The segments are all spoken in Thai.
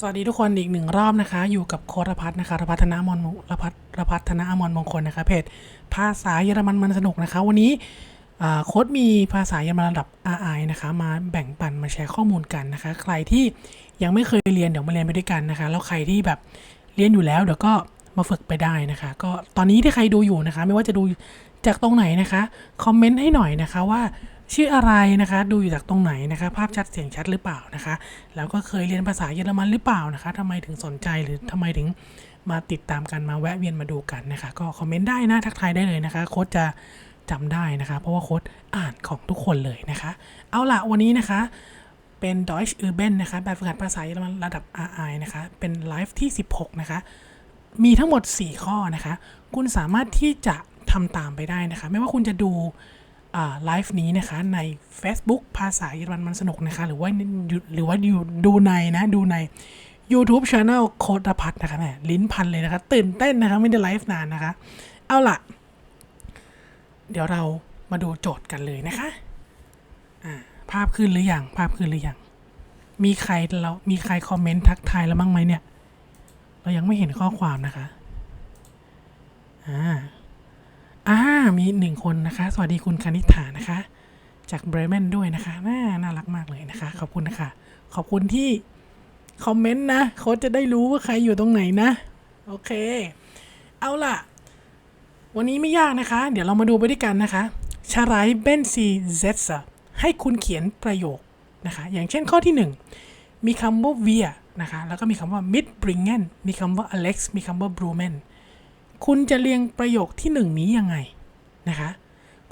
สวัสดีทุกคนอีกหนึ่งรอบนะคะ อยู่กับโครพัฒน์นะคะรพัฒนามนรพัฒรพัฒนาอมรมงคลนะคะเพจภาษาเยอรมันมันสนุกนะคะ วันนี้โค้ดมีภาษาเยอรมันระดับ RI นะคะ มาแบ่งปันมาแชร์ข้อมูลกันนะคะ ใครที่ยังไม่เคยเรียนเดี๋ยวมาเรียนไปด้วยกันนะคะ แล้วใครที่แบบเรียนอยู่แล้วเดี๋ยวก็มาฝึกไปได้นะคะ ก็ตอนนี้ที่ใครดูอยู่นะคะ ไม่ว่าจะดูจากตรงไหนนะคะคอมเมนต์ให้หน่อยนะคะว่า ชื่ออะไรนะคะ ดูอยู่จากตรงไหนนะคะ ภาพชัดเสียงชัดหรือเปล่านะคะ แล้วก็เคยเรียนภาษาเยอรมันหรือเปล่านะคะทำไมถึงสนใจหรือทำไมถึงมาติดตามกันมาแวะเวียนมาดูกันนะคะ ก็คอมเมนต์ได้นะทักทายได้เลยนะคะ โค้ดจะจำได้นะคะ เพราะว่าโค้ดอ่านของทุกคนเลยนะคะ เอาล่ะวันนี้นะคะเป็น Deutsch Urban นะคะ แบบฝึกหัดภาษาเยอรมันระดับ RI นะคะ เป็นไลฟ์ที่ 16 นะคะ มีทั้งหมด 4 ข้อนะคะ คุณสามารถที่จะทำตามไปได้นะคะ ไม่ว่าคุณจะดู ไลฟ์นี้นะคะใน Facebook ภาษาเยอรมันมันสนุกนะคะ หรือว่าหรือว่าอยู่ดูในนะดูใน YouTube Channel โคดพัทนะคะแหมลิ้นพันเลยนะคะ ตื่นเต้นนะคะ ไม่ได้ไลฟ์นานนะคะ เอาล่ะ เดี๋ยวเรามาดูโจทย์กันเลยนะคะอ่าภาพขึ้นหรืออยัง ภาพขึ้นหรือยัง มีใครเรามีใครคอมเมนต์ทักทายแล้วบ้างไหมเนี่ย เรายังไม่เห็นข้อความนะคะ อ่า อ่ามีหนึ่งคนนะคะ สวัสดีคุณคณิฐานะคะ จากเบรเมนด้วยนะคะน่าน่ารักมากเลยนะคะ ขอบคุณนะคะ ขอบคุณที่คอมเมนต์นะเขาจะได้รู้ว่าใครอยู่ตรงไหนนะ โอเค เอาล่ะ วันนี้ไม่ยากนะคะ เดี๋ยวเรามาดูไปด้วยกันนะคะชาไรเบนซีเซซให้คุณเขียนประโยคนะคะ อย่างเช่นข้อที่ 1 มีคำว่า via นะคะ แล้วก็มีคำว่า midbringen มีคำว่า alex มีคำว่า brumen คุณจะเรียงประโยคที่1นี้ยังไงนะคะ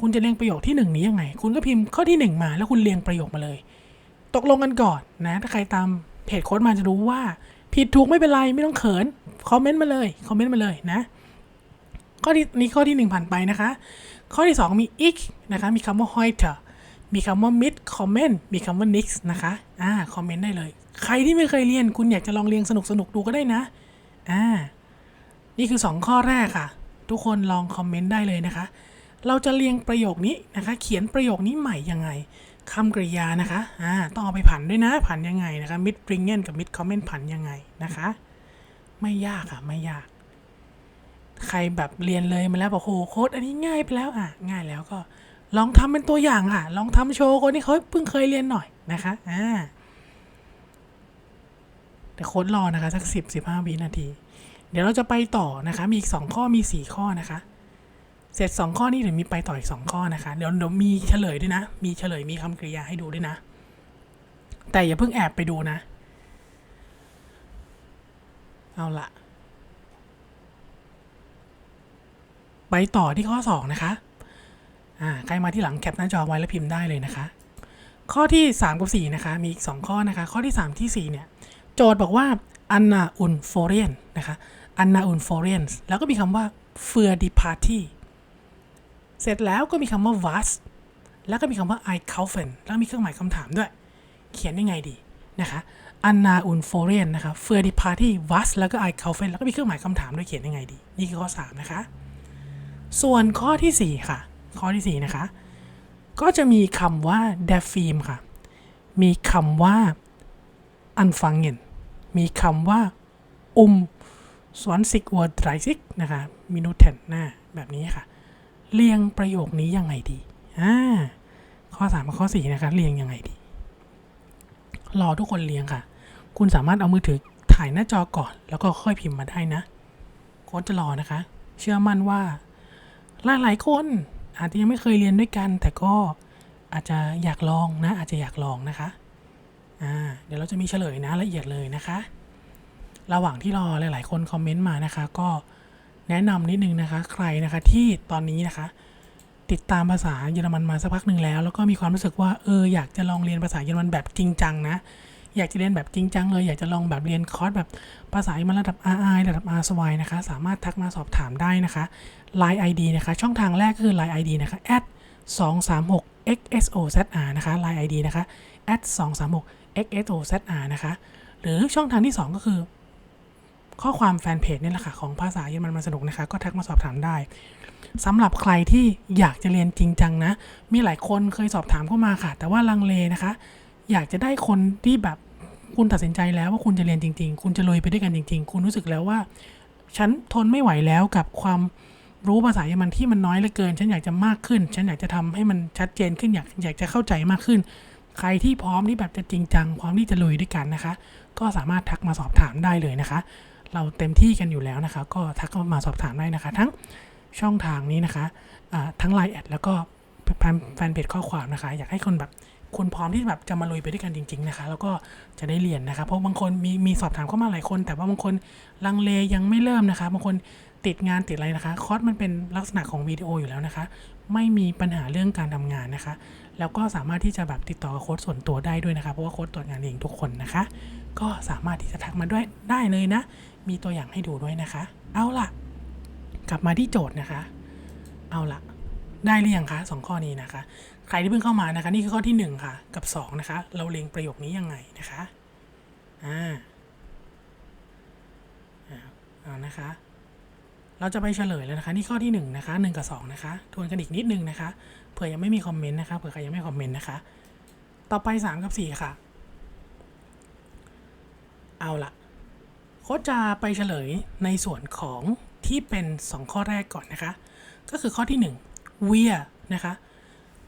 คุณจะเรียงประโยคที่1นี้ยังไง คุณก็พิมพ์ข้อที่ 1 มา แล้วคุณเรียงประโยคมาเลย ตกลงกันก่อนนะ ถ้าใครตามเพจโค้ดมาจะรู้ว่า ผิดถูกไม่เป็นไรไม่ต้องเขิน คอมเมนต์มาเลย คอมเมนต์มาเลยนะ ข้อที่นี้ข้อที่ 1 ผ่านไปนะคะ ข้อที่ 2 มี ik นะคะ มีคำว่า heute มีคำว่า mid comment มีคำว่า nix นะคะ อ่า คอมเมนต์ได้เลย ใครที่ไม่เคยเรียน คุณอยากจะลองเรียนสนุกสนุกๆดูก็ได้นะ อ่า นี่คือ 2 ข้อแรกค่ะ ทุกคนลองคอมเมนต์ได้เลยนะคะ เราจะเรียงประโยคนี้นะคะ เขียนประโยคนี้ใหม่ยังไงคำกริยานะคะอ่าต้องเอาไปผันด้วยนะผันยังไงนะคะ mid bringen กับ mid comment ผันยังไงนะคะ ไม่ยากค่ะไม่ยาก ใครแบบเรียนเลยมาแล้วบอกโหโค้ดอันนี้ง่ายไปแล้วอะง่ายแล้วก็ ลองทำเป็นตัวอย่างค่ะ ลองทำโชว์คนที่เขาเพิ่งเคยเรียนหน่อยนะคะอ่าแต่โค้ดรอนะคะสักสิบสิบห้าวินาที เดี๋ยวเราจะไปต่อนะคะมีอีกสองข้อมีสี่ข้อนะคะ เสร็จสองข้อนี้เดี๋ยวมีไปต่ออีกสองข้อนะคะ เดี๋ยวเดี๋ยวมีเฉลยด้วยนะ มีเฉลยมีคำกริยาให้ดูด้วยนะ แต่อย่าเพิ่งแอบไปดูนะ เอาละไปต่อที่ข้อ 2 นะคะ อ่า ใครมาที่หลังแคปหน้าจอไว้แล้วพิมพ์ได้เลยนะคะ ข้อที่ 3 กับ 4 นะคะ มีอีก 2 ข้อนะคะ ข้อที่ 3 ที่ 4 เนี่ย โจทย์บอกว่า anna un f o r e n นะคะ anna un f o r e n แล้วก็มีคำว่า für die Party เสร็จแล้วก็มีคำว่า was แล้วก็มีคำว่า I kaufen แล้วมีเครื่องหมายคำถามด้วย เขียนยังไงดีนะคะ anna un f o r e n นนะคะ für die Party was แล้วก็ I kaufen แล้วก็มีเครื่องหมายคำถามด้วยเขียนยังไงดี นี่คือข้อ 3 นะคะ ส่วนข้อที่ 4 ค่ะ ข้อที่ 4 นะคะ ก็จะมีคำว่า d e f i m ค่ะ มีคำว่า anfangen มีคำว่า um สวนสิกอร์ดไรซิกนะคะ minuten หน้าแบบนี้ค่ะ เรียงประโยคนี้ยังไงดีอ่าข้อ3กับข้อ4นะคะเรียงยังไงดี รอทุกคนเรียงค่ะ คุณสามารถเอามือถือถ่ายหน้าจอก่อน แล้วก็ค่อยพิมพ์มาได้นะโค้ชจะรอนะคะ เชื่อมั่นว่า หลายหลายคนอาจจะยังไม่เคยเรียนด้วยกัน แต่ก็อาจจะอยากลองนะ อาจจะอยากลองนะคะอ่าเดี๋ยวเราจะมีเฉลยนะละเอียดเลยนะคะ ระหว่างที่รอหลาย ๆ คนคอมเมนต์มานะคะ ก็แนะนำนิดนึงนะคะ ใครนะคะที่ตอนนี้นะคะ ติดตามภาษาเยอรมันมาสักพักหนึ่งแล้ว แล้วก็มีความรู้สึกว่าเอออยากจะลองเรียนภาษาเยอรมันแบบจริงจังนะอยากจะเรียนแบบจริงจังเลย อยากจะลองแบบเรียนคอร์สแบบภาษาเยอรมันระดับ RI ระดับ R2 นะคะ สามารถทักมาสอบถามได้นะคะ Line ID นะคะ ช่องทางแรกก็คือ Line ID นะคะ236 xsozr นะคะ Line ID นะคะ236 xsozr นะคะ หรือช่องทางที่ 2 ก็คือ ข้อความแฟนเพจนี่แหละค่ะของภาษาเยอรมันมันสนุกนะคะ ก็ทักมาสอบถามได้สำหรับใครที่อยากจะเรียนจริงจังนะ มีหลายคนเคยสอบถามเข้ามาค่ะ แต่ว่าลังเลนะคะ อยากจะได้คนที่แบบคุณตัดสินใจแล้วว่าคุณจะเรียนจริง ๆ คุณจะลุยไปด้วยกันจริง ๆ คุณรู้สึกแล้วว่า ฉันทนไม่ไหวแล้วกับความรู้ภาษาเยอรมันที่มันน้อยเหลือเกิน ฉันอยากจะมากขึ้น ฉันอยากจะทำให้มันชัดเจนขึ้นอยากอยากจะเข้าใจมากขึ้น ใครที่พร้อมที่แบบจะจริงจังพร้อมที่จะลุยด้วยกันนะคะ ก็สามารถทักมาสอบถามได้เลยนะคะ เราเต็มที่กันอยู่แล้วนะคะ ก็ทักมาสอบถามได้นะคะ ทั้งช่องทางนี้นะคะทั้งไลน์แอดแล้วก็แฟนเพจข้อความนะคะ อยากให้คนแบบคุณพร้อมที่แบบจะมาลุยไปด้วยกันจริง ๆ นะคะ แล้วก็จะได้เรียนนะคะ เพราะบางคนมีมีสอบถามเข้ามาหลายคน แต่ว่าบางคนลังเลยังไม่เริ่มนะคะ บางคนติดงานติดอะไรนะคะ คอร์สมันเป็นลักษณะของวิดีโออยู่แล้วนะคะ ไม่มีปัญหาเรื่องการทำงานนะคะ แล้วก็สามารถที่จะแบบติดต่อกับโค้ชส่วนตัวได้ด้วยนะคะ เพราะว่าโค้ชตรวจงานเองทุกคนนะคะ ก็สามารถที่จะทักมาด้วยได้เลยนะ มีตัวอย่างให้ดูด้วยนะคะ เอาล่ะ กลับมาที่โจทย์นะคะ เอาล่ะ ได้หรือยังคะสองข้อนี้นะคะ ใครที่เพิ่งเข้ามานะคะ นี่คือข้อที่หนึ่งค่ะ กับสองนะคะ เราเรียงประโยคนี้ยังไงนะคะ อ่าเอานะคะ เราจะไปเฉลยแล้วนะคะ นี่ข้อที่หนึ่งนะคะหนึ่งกับสองนะคะ ทวนกันอีกนิดนึงนะคะ เผื่อยังไม่มีคอมเมนต์นะคะ เผื่อใครยังไม่คอมเมนต์นะคะ ต่อไปสามกับสี่ค่ะ เอาละ โค้ชจะไปเฉลยในส่วนของที่เป็น 2 ข้อแรกก่อนนะคะ ก็คือข้อที่1เวียนะคะ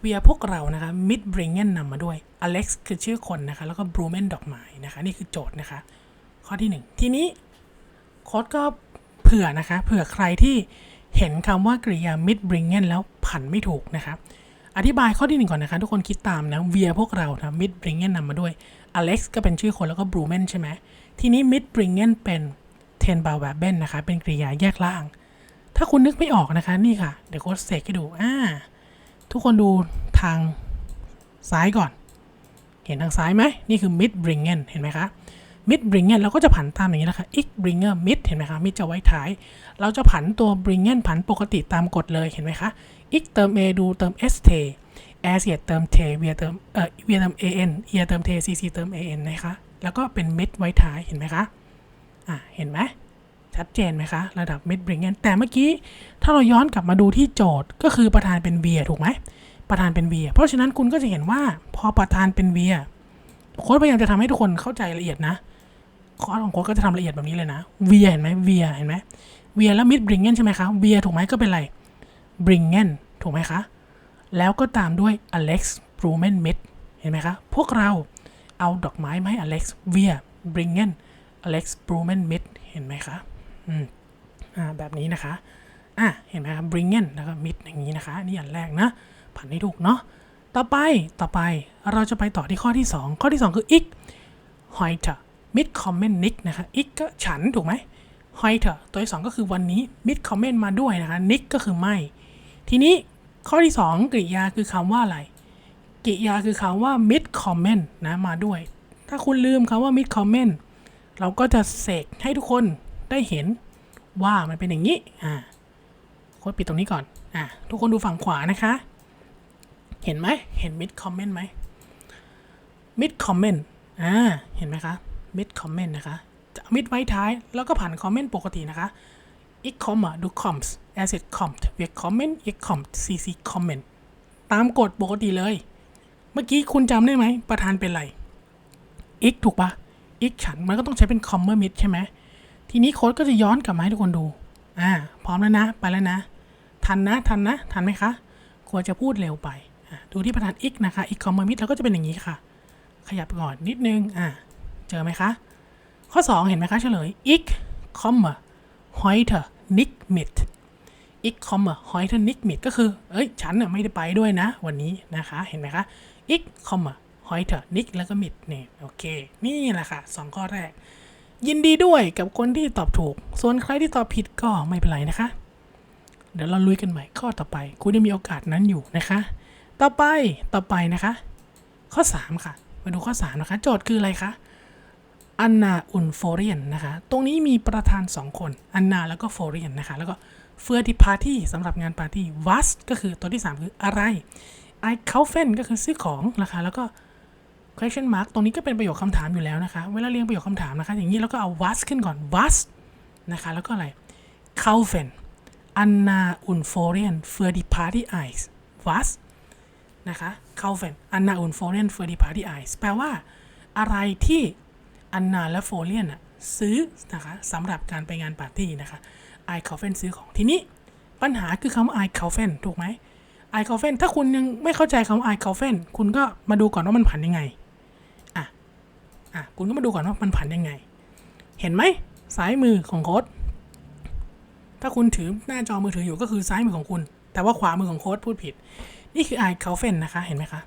เวียพวกเรานะคะมิดบริงเกนนำมาด้วยอเล็กซ์คือชื่อคนนะคะ แล้วก็บรูเมนดอกไม้นะคะ นี่คือโจทย์นะคะ ข้อที่ 1 ทีนี้โค้ดก็เผื่อนะคะเผื่อใครที่เห็นคำว่ากริยา mid bring in แล้วผันไม่ถูกนะคะ อธิบายข้อที่หนึ่งก่อนนะคะ ทุกคนคิดตามนะเวียพวกเรานะ mid bring in นำมาด้วย Alex ก็เป็นชื่อคนแล้วก็ Brumen ใช่ไหม ทีนี้ mid bring in เป็น ten b a v e r b e n นะคะ เป็นกริยาแยกล่าง ถ้าคุณนึกไม่ออกนะคะ นี่ค่ะ เดี๋ยวโค้ชเสกให้ดูอ่าทุกคนดูทางซ้ายก่อน เห็นทางซ้ายไหม นี่คือ mid bring in เห็นไหมคะ mid bring in เราก็จะผันตามอย่างนี้นะคะ ik bringer mid เห็นไหมคะ mid จะไว้ท้าย เราจะผันตัว bring in ผันปกติตามกฎเลยเห็นไหมคะ ik เติม a ดูเติม st แอเสียเติมเทเวียเติมเอ่อเวียเติม an เอียเติมเท cc เติม an นะคะ แล้วก็เป็น mid ไว้ท้ายเห็นไหมคะอะเห็นไหมชัดเจนไหมคะ ระดับ mid bring in แต่เมื่อกี้ ถ้าเราย้อนกลับมาดูที่โจทย์ก็คือประธานเป็นเวียถูกไหมประธานเป็นเวียเพราะฉะนั้นคุณก็จะเห็นว่าพอประธานเป็นเวียโค้ดพยายามจะทำให้ทุกคนเข้าใจละเอียดนะคอร์สของโค้ดก็จะทำละเอียดแบบนี้เลยนะเวียเห็นไหมเวียเห็นไหมเวียแล้ว mid bring in ใช่ไหมคะเวียถูกไหมก็เป็นอะไร bring in ถูกไหมคะ แล้วก็ตามด้วย Alex b r u m e n Mid เห็นไหมคะ พวกเรา เอาดอกไม้มาให้ Alex via Bringen Alex b r u m e n Mid เห็นไหมคะอืมอ่าแบบนี้นะคะอะเห็นไหมครับ Bringen แล้วก็ Mid อย่างนี้นะคะนี่อันแรกนะผันให้ถูกเนาะต่อไปต่อไปเราจะไปต่อที่ข้อที่ 2 ข้อที่ 2 คือ ik heute mid comment nick นะคะ ik ก็ฉันถูกไหม heute ตัวที่ 2 ก็คือวันนี้ mid comment มาด้วยนะคะ nick ก็คือไม่ ทีนี้ข้อที่ 2 กริยาคือคำว่าอะไร กริยาคือคำว่า mid comment นะมาด้วย ถ้าคุณลืมคำว่า mid comment เราก็จะเสกให้ทุกคนได้เห็นว่ามันเป็นอย่างนี้ อ่าโค้ดปิดตรงนี้ก่อน อ่าทุกคนดูฝั่งขวานะคะ เห็นไหม เห็น mid comment ไหม mid comment อ่า เห็นไหมคะ mid comment นะคะ จะ mid ไว้ท้าย แล้วก็ผ่าน comment ปกตินะคะ ik kommer du kommst as it kommt wir kommen ich kommt cc comment ตามกฎปกติเลย เมื่อกี้คุณจำได้ไหม ประธานเป็นอะไร ik ถูกปะ ik ฉันมันก็ต้องใช้เป็น comma mid ใช่ไหมทีนี้โค้ดก็จะย้อนกลับมาให้ทุกคนดู อ่า พร้อมแล้วนะ ไปแล้วนะ ทันนะ ทันนะ ทันไหมคะกลัวจะพูดเร็วไป ดูที่ประธาน ik นะคะ ik comma mid แล้วก็จะเป็นอย่างนี้ค่ะ ขยับก่อนนิดนึง อ่า เจอไหมคะ ข้อ 2 เห็นไหมคะเฉลย ik komme heute nicht mit ich komme heute nicht mit ก็คือ เอ้ย ฉันน่ะไม่ได้ไปด้วยนะ วันนี้นะคะ เห็นไหมคะ ich komme heute nicht แล้วก็ mit นี่โอเค นี่แหละค่ะสองข้อแรก ยินดีด้วยกับคนที่ตอบถูก ส่วนใครที่ตอบผิดก็ไม่เป็นไรนะคะ เดี๋ยวเราลุยกันใหม่ข้อต่อไป คุณยังมีโอกาสนั้นอยู่นะคะ ต่อไปต่อไปนะคะ ข้อ 3 ค่ะมาดูข้อ 3 นะคะ โจทย์คืออะไรคะอันนาอุนโฟเรียนนะคะ ตรงนี้มีประธาน 2 คนอันนาแล้วก็โฟเรียนนะคะ แล้วก็เฟือดิพาร์ตี้สำหรับงานปาร์ตี้วัสก็คือตัวที่ 3 คืออะไร ไอเคาเฟนก็คือซื้อของนะคะแล้วก็ question mark ตรงนี้ก็เป็นประโยคคำถามอยู่แล้วนะคะ เวลาเรียงประโยคคำถามนะคะ อย่างนี้เราก็เอา was ขึ้นก่อน was นะคะ แล้วก็อะไร kaufen Anna und Florian für die Party Eis was นะคะ kaufen Anna und Florian für die Party Eis แปลว่า อะไรที่อันนาและโฟเลียนซื้อนะคะสำหรับการไปงานปาร์ตี้นะคะไอคาเฟนซื้อของทีนี้ ปัญหาคือคำว่าไอคาเฟนถูกไหม ไอคาเฟนถ้าคุณยังไม่เข้าใจคำว่าไอคาเฟนคุณก็มาดูก่อนว่ามันผันยังไง อะ อะ คุณก็มาดูก่อนว่ามันผันยังไง เห็นไหมซ้ายมือของโค้ด ถ้าคุณถือหน้าจอมือถืออยู่ก็คือซ้ายมือของคุณ แต่ว่าขวามือของโค้ดพูดผิด นี่คือไอคาเฟนนะคะ เห็นไหมคะ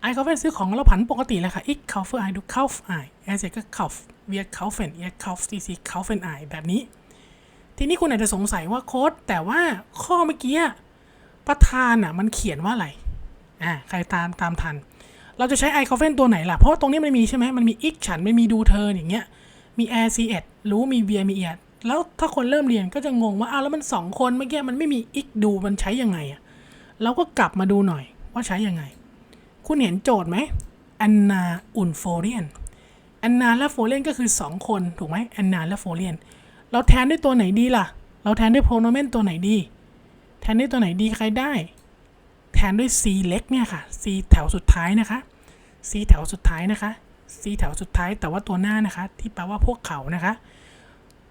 ไอคาเฟนซื้อของเราผันปกติเลยค่ะอีกคาเฟอร์ไอดูคาฟไอแอเซก็คาฟเวียคาเฟนเอียคาฟซีซีคาเฟนไอแบบนี้ ทีนี้คุณอาจจะสงสัยว่าโค้ดแต่ว่าข้อเมื่อกี้ ประธานอะมันเขียนว่าอะไรอ่าใครตามตามทัน เราจะใช้ไอคาเฟนตัวไหนล่ะ เพราะว่าตรงนี้มันมีใช่ไหมมันมีอีกฉันไม่มีดูเธออย่างเงี้ยมีแอร์ซีเอ็ดรู้มีเวียมีเอียดแล้วถ้าคนเริ่มเรียนก็จะงงว่าอ้าวแล้วมันสองคนเมื่อกี้มันไม่มีอีกดูมันใช้ยังไงอะเราก็กลับมาดูหน่อยว่าใช้ยังไง คุณเห็นโจทย์ไหมแอนนาอุนโฟเรียนแอนนาและโฟเรียนก็คือ 2 คนถูกไหมแอนนาและโฟเรียนเราแทนด้วยตัวไหนดีล่ะ เราแทนด้วยโพโนเมนตัวไหนดี นด้วยตัวไหนดีใครได้ แทนด้วย c เล็กเนี่ยค่ะ c แถวสุดท้ายนะคะ c แถวสุดท้ายนะคะ c แถวสุดท้ายแต่ว่าตัวหน้านะคะ ที่แปลว่าพวกเขานะคะ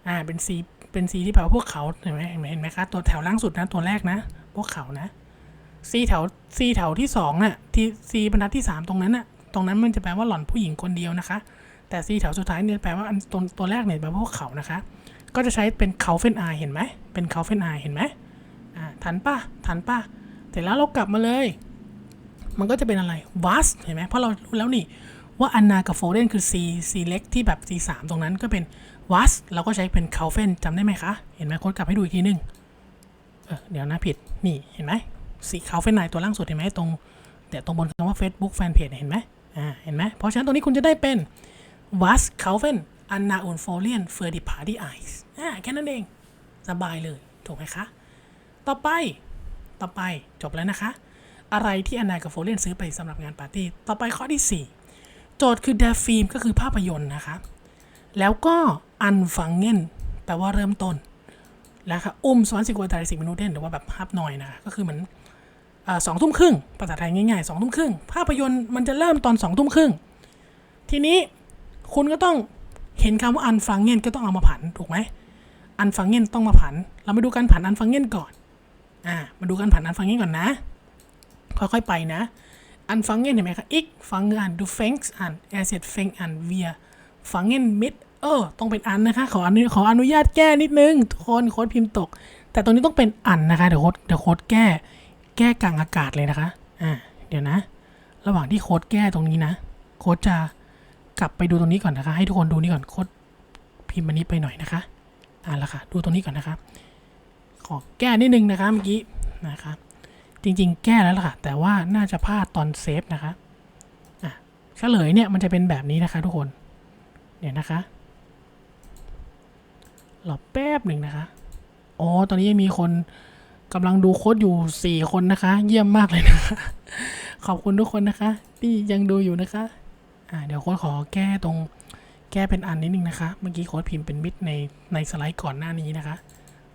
อ่าเป็น c เป็น c ที่แปลว่าพวกเขาเห็นไหมเห็นไหมเห็นไหมคะตัวแถวล่างสุดนะตัวแรกนะ พวกเขานะ c แถว c แถวที่สองน่ะที่ c บรรทัดที่สามตรงนั้นน่ะตรงนั้นมันจะแปลว่าหล่อนผู้หญิงคนเดียวนะคะ แต่ c แถวสุดท้ายเนี่ยแปลว่าอันตัวตัวแรกเนี่ยแปลว่าพวกเขานะคะ ก็จะใช้เป็นเขาเฟนไอเห็นไหมเป็นเขาเฟนไอเห็นไหม ทันปะทันปะเสร็จแล้วเรากลับมาเลย มันก็จะเป็นอะไร was เห็นไหมเพราะเรารู้แล้วนี่ว่าอันนากับโฟเดนคือ C C เล็กที่แบบ C 3ตรงนั้นก็เป็น was เราก็ใช้เป็น c a l f e n จำได้ไหมคะ เห็นไหมโค้ดกลับให้ดูอีกทีนึงเออเดี๋ยวนะผิด นี่เห็นไหม C c a l f e n ในตัวล่างสุดเห็นไหมตรงเดี๋ยวตรงบนคำว่า Facebook Fanpage เห็นไหมอ่าเห็นไหมเพราะฉะนั้นตรงนี้คุณจะได้เป็น was c a l f e n Anna und Folien für die Party Eyes อ่าแค่นั้นเอง สบายเลย ถูกไหมคะ ต่อไป ต่อไปจบแล้วนะคะ อะไรที่อนนากับโฟเลนซื้อไปสำหรับงานปาร์ตี้ ต่อไปข้อที่ 4 โจทย์คือ der Film ก็คือภาพยนตร์นะคะ แล้วก็ anfangen แปลว่าเริ่มต้นแล้วค่ะอุ้มสวนสิกว่าตาสิบมินูเดนหรือว่าแบบภาพหน่อยนะ ก็คือเหมือนสองทุ่มครึ่งภาษาไทยง่ายๆสองทุ่มครึ่งภาพยนตร์มันจะเริ่มตอนสองทุ่มครึ่งทีนี้คุณก็ต้องเห็นคำว่า anfangen ก็ต้องเอามาผันถูกไหม anfangen ต้องมาผัน เรามาดูการผัน anfangen ก่อน อ่ามาดูการผัน anfangen ก่อนนะ ค่อยๆไปนะ anfangen เห็นไหมคะ ich fange an du fängst an er sagt fängt an wir fangen mit เออต้องเป็นอันนะคะขออนุขออนุญาตแก้นิดนึงทุกคนโค้ดพิมพ์ตก แต่ตรงนี้ต้องเป็นอันนะคะเดี๋ยวโค้ดเดี๋ยวโค้ดแก้ แก้กลางอากาศเลยนะคะอ่าเดี๋ยวนะ ระหว่างที่โค้ดแก้ตรงนี้นะ โค้ดจะกลับไปดูตรงนี้ก่อนนะคะ ให้ทุกคนดูนี่ก่อนโค้ดพิมพ์อันนี้ไปหน่อยนะคะอ่าละค่ะดูตรงนี้ก่อนนะคะ ขอแก้นิดนึงนะคะเมื่อกี้นะคะจริงๆ แก้แล้วล่ะค่ะ แต่ว่าน่าจะพลาดตอนเซฟนะคะอะเฉลยเนี่ยมันจะเป็นแบบนี้นะคะทุกคนเนี่ยนะคะรอแป๊บหนึ่งนะคะอ๋อตอนนี้ยังมีคนกำลังดูโค้ดอยู่สี่คนนะคะ เยี่ยมมากเลยนะคะขอบคุณทุกคนนะคะ ที่ยังดูอยู่นะคะอ่าเดี๋ยวโค้ดขอแก้ตรงแก้เป็นอันนิดนึงนะคะ เมื่อกี้โค้ดพิมพ์เป็นมิดในในสไลด์ก่อนหน้านี้นะคะ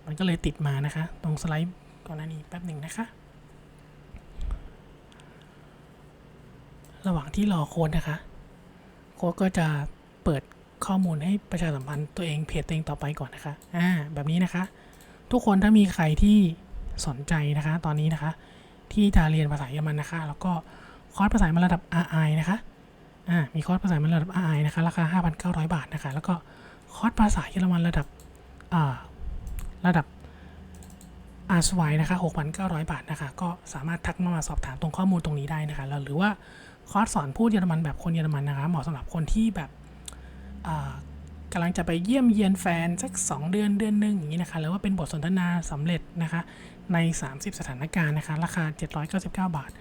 มันก็เลยติดมานะคะ ตรงสไลด์ก่อนหน้านี้แป๊บหนึ่งนะคะ ระหว่างที่รอโค้ดนะคะ โค้ดก็จะเปิดข้อมูลให้ประชาสัมพันธ์ตัวเองเพจตัวเองต่อไปก่อนนะคะ อ่า แบบนี้นะคะ ทุกคนถ้ามีใครที่สนใจนะคะ ตอนนี้นะคะ ที่จะเรียนภาษาเยอรมันนะคะ แล้วก็คอร์สภาษาเยอรมันระดับ RI นะคะ อ่า มีคอร์สภาษาเยอรมันระดับ RI นะคะ ราคา 5,900 บาทนะคะ แล้วก็คอร์สภาษาเยอรมันระดับ อ่า ระดับอาสวายนะคะ6,900 บาทนะคะ ก็สามารถทักมาสอบถามตรงข้อมูลตรงนี้ได้นะคะแล้วหรือว่าคอร์สสอนพูดเยอรมันแบบคนเยอรมันนะคะ เหมาะสำหรับคนที่แบบกำลังจะไปเยี่ยมเยียนแฟนสัก 2 เดือนเดือนหนึ่งอย่างนี้นะคะหรือว่าเป็นบทสนทนาสำเร็จนะคะ ใน 30 สถานการณ์นะคะ ราคา 799 บาท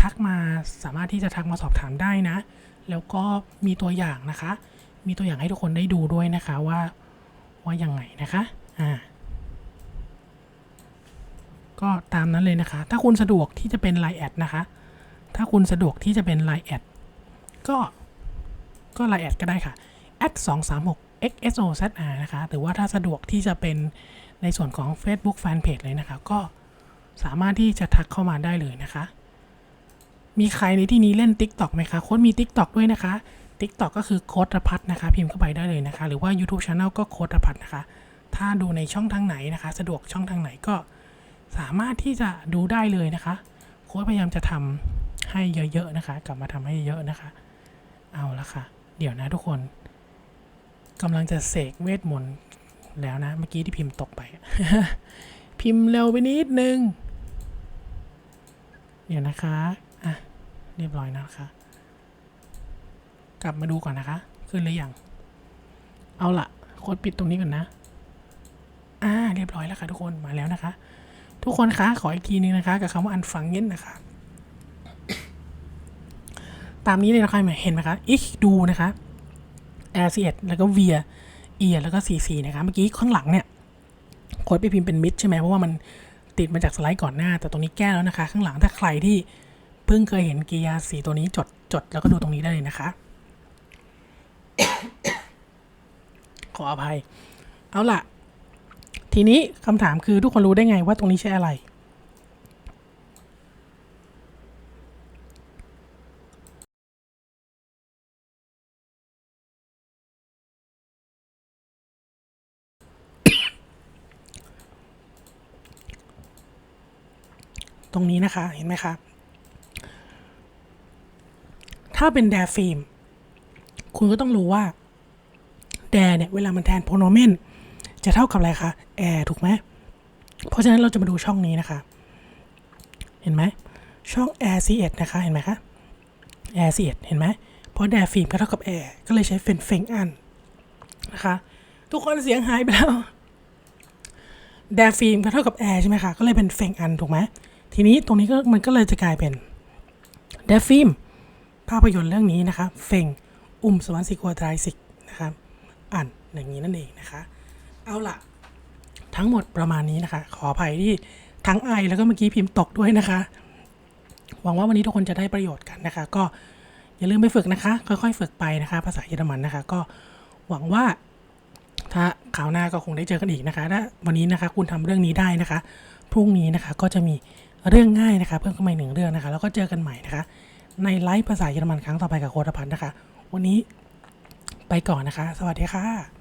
ทักมาสามารถที่จะทักมาสอบถามได้นะ แล้วก็มีตัวอย่างนะคะ มีตัวอย่างให้ทุกคนได้ดูด้วยนะคะว่าว่ายังไงนะคะ อ่า ก็ตามนั้นเลยนะคะ ถ้าคุณสะดวกที่จะเป็น Line แอดนะคะ ถ้าคุณสะดวกที่จะเป็น Line แอดก็ก็ Line แอดก็ได้ค่ะ at 2 3 6 xsozr นะคะ หรือว่าถ้าสะดวกที่จะเป็นในส่วนของ Facebook Fanpage เลยนะคะ ก็สามารถที่จะทักเข้ามาได้เลยนะคะ มีใครในที่นี้เล่น TikTok ไหมคะโค้ดมี TikTok ด้วยนะคะ TikTok ก็คือโค้ดพัฒนะคะ พิมพ์เข้าไปได้เลยนะคะ หรือว่า YouTube Channel ก็โค้ดพัฒนะคะ ถ้าดูในช่องทางไหนนะคะ สะดวกช่องทางไหนก็ สามารถที่จะดูได้เลยนะคะโค้ดพยายามจะทำให้เยอะๆนะคะ กลับมาทำให้เยอะนะคะ เอาละค่ะ เดี๋ยวนะทุกคนกำลังจะเสกเวทมนต์แล้วนะ เมื่อกี้ที่พิมพ์ตกไป พิมพ์เร็วไปนิดนึง เดี๋ยวนะคะ อะ เรียบร้อยนะคะ กลับมาดูก่อนนะคะ ขึ้นหรือยัง เอาละโค้ดปิดตรงนี้ก่อนนะ อ่า เรียบร้อยแล้วค่ะทุกคน มาแล้วนะคะ ทุกคนคะขออีกทีนึงนะคะ กับคำว่าอันฟังเย็นนะคะ ตามนี้เลยนะคะเห็นไหมคะ ich ดูนะคะ r c แล้วก็ via e แล้วก็ cc นะคะเมื่อกี้ข้างหลังเนี่ยโค้ดไปพิมพ์เป็นมิดใช่ไหมเพราะว่ามันติดมาจากสไลด์ก่อนหน้า แต่ตรงนี้แก้แล้วนะคะ ข้างหลังถ้าใครที่เพิ่งเคยเห็นกิริยาสีตัวนี้จดจดแล้วก็ดูตรงนี้ได้เลยนะคะ ขออภัย เอาล่ะ ทีนี้คำถามคือทุกคนรู้ได้ไงว่าตรงนี้ใช่อะไร ตรงนี้นะคะเห็นไหมคะ ถ้าเป็นแดฟิล์มคุณก็ต้องรู้ว่าแดเนี่ย เวลามันแทนโพโนเมน จะเท่ากับอะไรคะแอร์ถูกไหม เพราะฉะนั้นเราจะมาดูช่องนี้นะคะ เห็นไหม ช่อง air c 1นะคะ เห็นไหมคะ air c 1เห็นไหม เพราะแดฟิล์มก็เท่ากับแอร์ก็เลยใช้เฟนเฟงอันนะคะ ทุกคนเสียงหายไปแล้ว แดฟิล์มก็เท่ากับแอร์ใช่ไหมคะ ก็เลยเป็นเฟงอันถูกไหม ทีนี้ตรงนี้ก็มันก็เลยจะกลายเป็นเดฟฟิล์มภาพยนตร์เรื่องนี้นะคะ เฟง อุมสวรรค์สิกัวไตรสิกนะครับอ่านอย่างนี้นั่นเองนะคะ เอาละทั้งหมดประมาณนี้นะคะ ขออภัยที่ทั้งไอแล้วก็เมื่อกี้พิมพ์ตกด้วยนะคะ หวังว่าวันนี้ทุกคนจะได้ประโยชน์กันนะคะ ก็อย่าลืมไปฝึกนะคะ ค่อยๆ ฝึกไปนะคะ ภาษาเยอรมันนะคะ ก็หวังว่า ถ้าคราวหน้าก็คงได้เจอกันอีกนะคะถ้าวันนี้นะคะ คุณทำเรื่องนี้ได้นะคะ พรุ่งนี้นะคะก็จะมีเรื่องง่ายนะคะ เพิ่มเข้ามาหนึ่งเรื่องนะคะ แล้วก็เจอกันใหม่นะคะ ในไลฟ์ภาษาเยอรมันครั้งต่อไปกับโคตพันธ์นะคะ วันนี้ไปก่อนนะคะ สวัสดีค่ะ